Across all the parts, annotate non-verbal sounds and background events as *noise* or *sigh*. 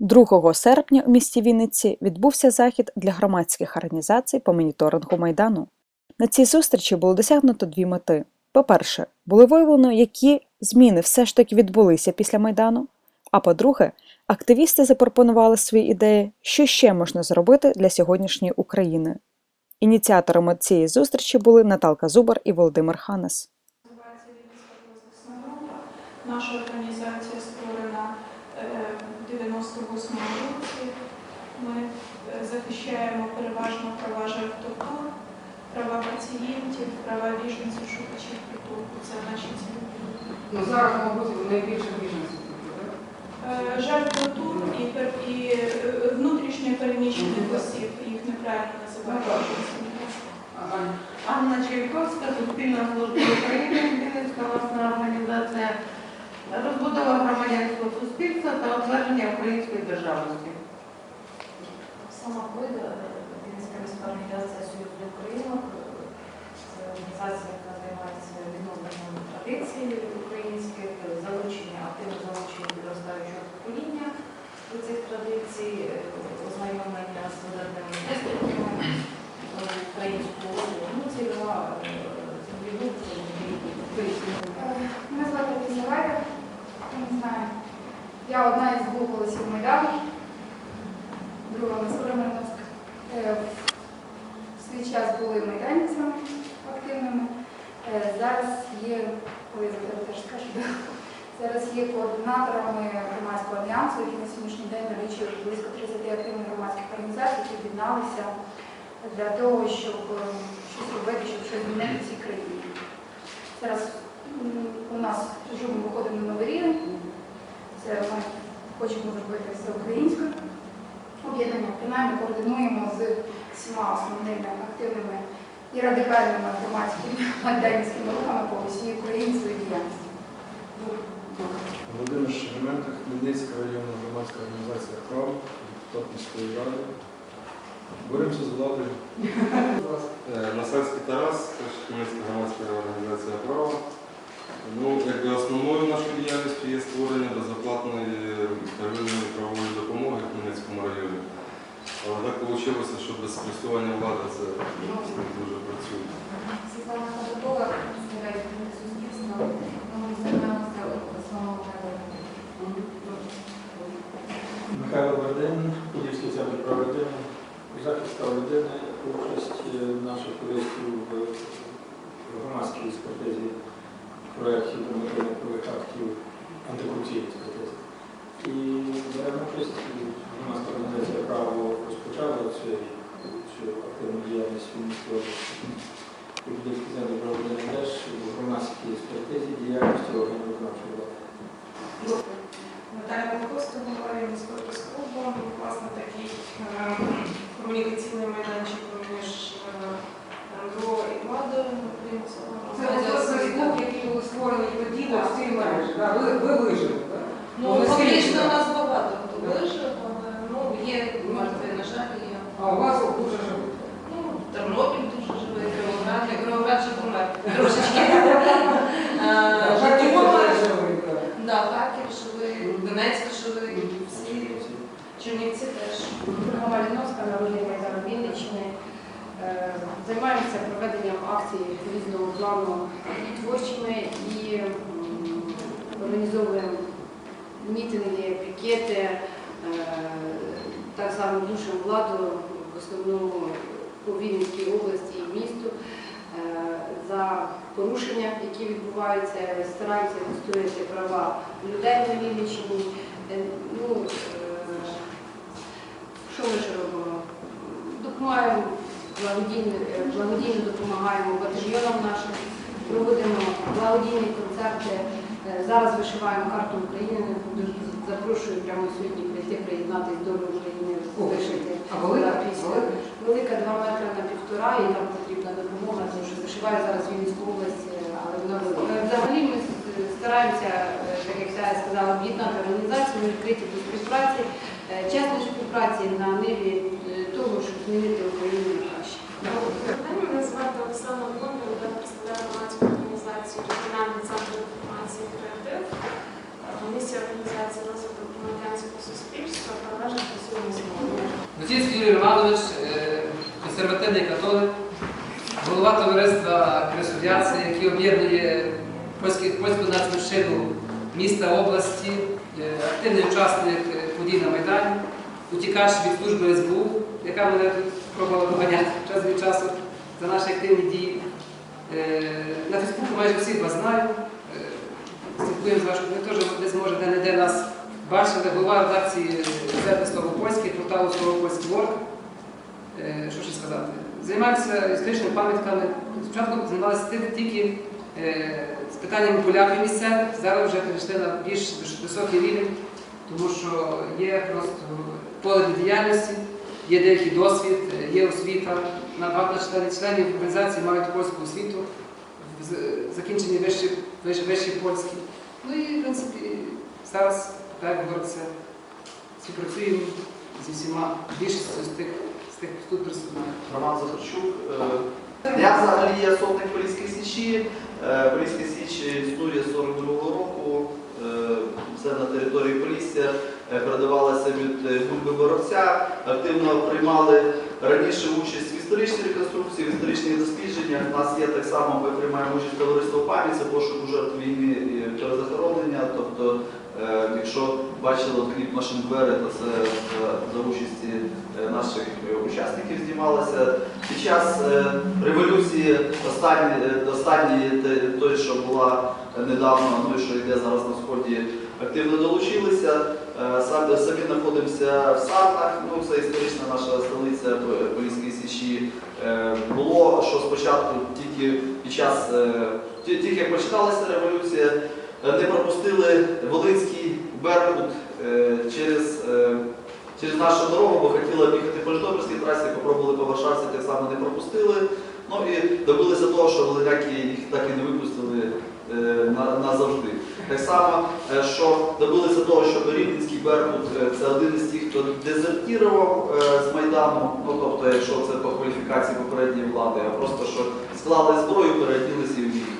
2 серпня у місті Вінниці відбувся захід для громадських організацій по моніторингу Майдану. На цій зустрічі було досягнуто дві мети. По-перше, було виявлено, які зміни все ж таки відбулися після Майдану. А по-друге, активісти запропонували свої ідеї, що ще можна зробити для сьогоднішньої України. Ініціаторами цієї зустрічі були Наталка Зубар і Володимир Ханес. Наша організація створена е, в 98-му році. Ми е, захищаємо переважно права жертв тортур, права пацієнтів, права біженців, шукачів притулку. Це наші цілі. Ну, зараз, мабуть, найбільше біженців. Е, Жертв тортур і, і е, внутрішньо переміщених осіб, їх неправильно називають. біженцями. Ага. Анна Чайковська, Суспільна служба України, Вінницька власна організація, розбудова громадянського суспільства та утвердження української державності. Сама Койда, Вінницька міська організація Союз для українок. Це організація, яка займається відновленням традицій українських, залучення, активне залучення підростаючого покоління до цих традицій, ознайомлення з істориками е, українського. Ну, цільова е, цільові групи, Мене звати Ліза не знає. Я одна із двох голосів Майдану, друга Мисура Е, В свій час були майданцями активними. Е, Зараз є, теж скажу, зараз є координаторами громадського альянсу, які на сьогоднішній день налічують близько 30 активних громадських організацій, які об'єдналися для того, щоб е, щось робити, щоб щось змінити в цій країні. Зараз у нас вже виходимо на новий рівень. Це ми хочемо зробити все українською. Об'єднання принаймні координуємо з всіма основними активними і радикальними громадськими майданівськими рухами по всій Україні свою діяльність. Володимир Шеременко, Хмельницька районна громадська організація «Крав», депутат міської ради. Боремося з владою. Е, Насальський Тарас, теж Хмельницька громадська організація права. Ну, якби основною нашою діяльністю є створення безоплатної користування влади це дуже працює. Світлана Кадакова, суспільства, ми займаємося основною Михайло Бардин, Подільський центр прав людини, захист прав людини, участь е, наших туристів в громадській експертизі проєктів нормативних актів антикорупційної експертизи. І беремо участь громадська організація право розпочала цю, цю активну діяльність в Вінницькій області. І Подільський центр прав людини теж в громадській експертизі діяльності органів виконавчої влади. Наталя Московська голова міського прес-клубу, власне, такий е, комунікаційний майданчик між е, МРО і владою. окрім цього. Це власне клуб, який був створений тоді на всій мережі. да? Ви, ви вижили, так? Ну, Ну, фактично наскільки? у нас багато хто вижив, але ну, є мертві, на жаль, є. А у вас дуже живуть. Ну, Тернопіль дуже живий, Кривоград, я Кривоград вже помер трошечки. *laughs* Житомир, живий, так. да, Харків живий, Донецьк живий, всі Чернівці теж. Маліновська, народний майдан Вінниччини. Е, Займаємося проведенням акцій різного плану і творчими і організовуємо мітинги, пікети, е, так само душимо владу основному по Вінницькій області і місту е, за порушення, які відбуваються, стараємося відстояти права людей на Вінниччині. Е, Ну, е, що ми ще робимо? Допомагаємо благодійно, благодійно допомагаємо батальйонам нашим, проводимо благодійні концерти. Зараз вишиваємо карту України. Запрошую прямо сьогодні прийти приєднатись до України, вишити. А велика? Да. Велика? 2 метри на півтора, і там потрібна допомога, тому що вишиваю зараз Вінницьку область, е, але вона велика. Е, Взагалі ми стараємося, е, так як я сказала, об'єднати організацію, ми відкриті до співпраці, е, чесної співпраці на ниві е, того, щоб змінити Україну краще. Мене звати Оксана Бондар, я представляю громадську організацію Регіональний центр інформації і креатив. Місія організації розвитку громадянського суспільства, Романович, е, консервативний католик, голова товариства Кресов'яця, який об'єднує польську нацменшину міста області, е, активний учасник е, подій на Майдані, утікач від служби СБУ, яка мене пробувала доганяти час від часу за наші активні дії. На Фейсбуку майже всіх вас знаю. Е, Слідкуємо з вашою, ви теж десь може де-не-де нас бачили, голова редакції Слово Польське, порталу Слово Польський Ворг. Е, Що ще сказати? Займаюся історичними пам'ятками. Спочатку займалися тільки- е, з питаннями поляків місцевих, зараз вже перейшли на більш високий рівень, тому що є просто поле діяльності, є деякий досвід, е, є освіта. На багато членів- членів організації мають польську освіту, закінчені вищі, вищі, вищі польські. Ну і, в принципі, зараз, так говориться, співпрацюємо зі всіма більшістю з тих, з тих хто тут присутній. Роман Захарчук. Е, Я взагалі є сотник Поліської Січі. Е, Поліська Січ існує з 42-го року. Все на території Полісся. Е, Передавалася від Бульби Боровця. Активно приймали раніше участь в історичній реконструкції, в історичних дослідженнях. У нас є так само, ми приймаємо участь товариство пам'ять, це пошук жертв війни і перезахоронення. Тобто, е, якщо бачили кліп «Машин двері, то це е, за участі е, наших учасників знімалося. Під час революції останні, останньої, те- той, що була недавно, ну і що йде зараз на сході, активно долучилися. Е, Самі, знаходимося в Сарнах, ну це історична наша столиця П- Поліської Січі. Е, Було, що спочатку тільки під час, е, тільки як починалася революція, е, не пропустили Волинський Беркут е, через, е, через нашу дорогу, бо хотіла бігати по Житомирській трасі, попробували по Варшавці, так само не пропустили. Ну і добилися того, що волиняки їх так і не випустили е, на- назавжди. Так само, е, що добилися того, що Рівненський Беркут е, це один із тих, хто дезертірував е, з Майдану, ну тобто, якщо це по кваліфікації попередньої влади, а просто що склали зброю, переоділися і виїхали.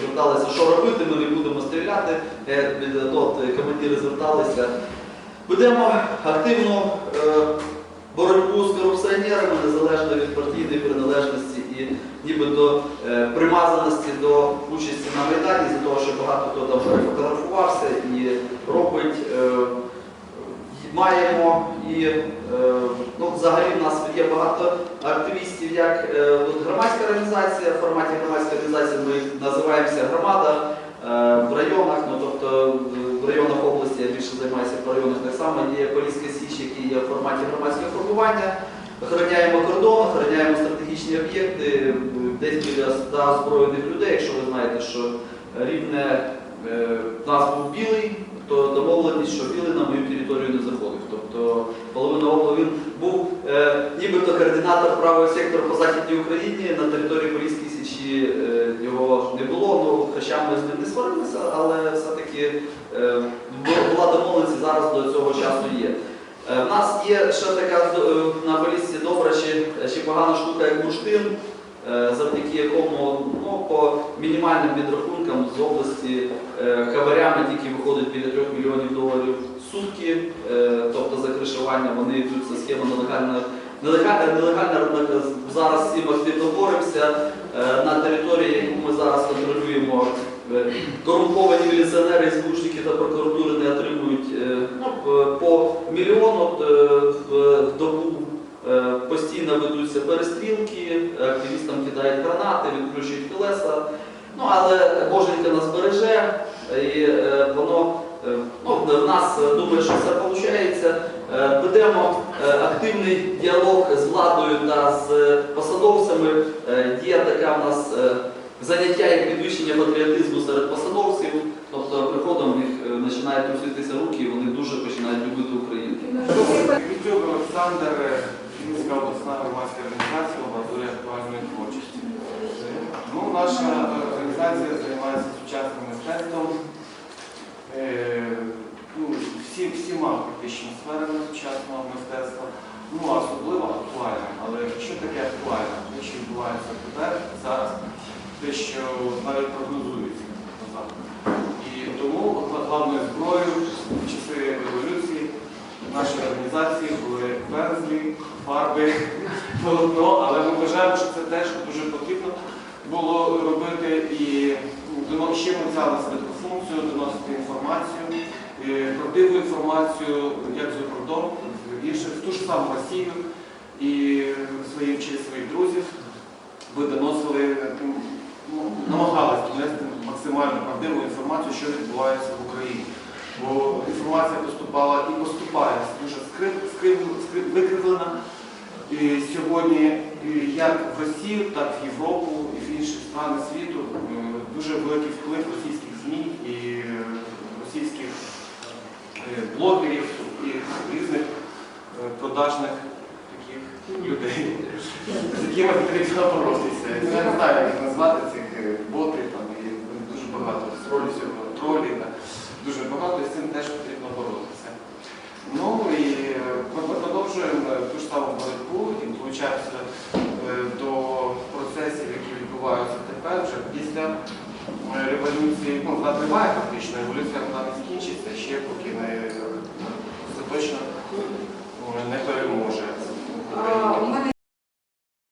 Зверталися, що робити, ми не будемо стріляти. От командири зверталися. Будемо активну боротьбу з корупціонерами незалежно від партійної приналежності і нібито е, примазаності до участі на Майдані, з того, що багато хто там фотографувався і робить. е, Маємо і е, ну, взагалі в нас є багато активістів, як от громадська організація, в форматі громадської організації ми називаємося громада в районах, ну тобто в районах області я більше займаюся по районах так само, є Поліська Січ, який є в форматі громадського формування. Охороняємо кордон, охороняємо стратегічні об'єкти, десь біля 100 озброєних людей. Якщо ви знаєте, що рівне е, в нас був білий, то домовленість, що білий на мою територію не заходив. Тобто половина області він був е, нібито координатор правого сектору по Західній Україні на території Поліської Січі е, його не було, ну, хоча ми з ним не сварилися, але все-таки була домовленість і зараз до цього часу є. Е, В нас є ще така е, на полісці добра чи, чи погана штука, як бурштин, е, завдяки якому ну, по мінімальним підрахункам з області хабарями тільки виходить біля 3 мільйонів доларів в сутки, тобто за кришування вони йдуть за схему нелегального. Нелегальна, нелегальна ринок зараз цим активно боремося. На території, яку ми зараз контролюємо, корумповані міліціонери, звучники та прокуратури не отримують е, ну, п- по мільйону е, в в добу. Е, Постійно ведуться перестрілки, активістам кидають гранати, відключують колеса. Ну, але Боженька нас береже, і е, воно е, ну, в нас е, думаю, що все виходить. Е, Ведемо е, активний діалог з владою та з посадовцями. Є таке в нас заняття як підвищення патріотизму серед посадовців. Тобто приходом в них починають труситися руки, і вони дуже починають любити Україну. Мітюк Олександр, Вінницька обласна громадська організація лабораторія актуальної творчості. Ну, наша організація займається сучасним мистецтвом, ну, всі, всіма практично сферами сучасного мистецтва, ну, а особливо актуальним. Але що таке актуальне? Те, що відбувається тепер, зараз, те, що навіть прогнозується назад. І тому главною зброєю в часи революції нашої організації були пензлі, фарби, полотно, але ми вважаємо, що це теж дуже потрібно було робити і ще ми взяли себе функцію доносити інформацію, правдиву інформацію як з кордону, в в ту ж саму Росію і своїм через своїх друзів. Ви доносили, намагалися донести максимально правдиву інформацію, що відбувається в Україні. Бо інформація поступала і поступає дуже скрив, скрив, скрив, викривлена. І сьогодні як в Росію, так і в Європу, і в інші страни світу е, дуже великий вплив російських ЗМІ і е, російських е, блогерів і різних е, продажних таких людей, з якими потрібно боротися. Я не знаю, як назвати цих е, ботів, там і дуже багато тролів, тролів, да. дуже багато, і з цим теж потрібно боротися. Ну і е, ми продовжуємо е, ту ж саму боротьбу і долучаємося е, до процесів, які відбуваються тепер, вже після е, революції. Ну, вона триває технологічна еволюція вона не скінчиться ще, поки не, е, точно ну, не переможе.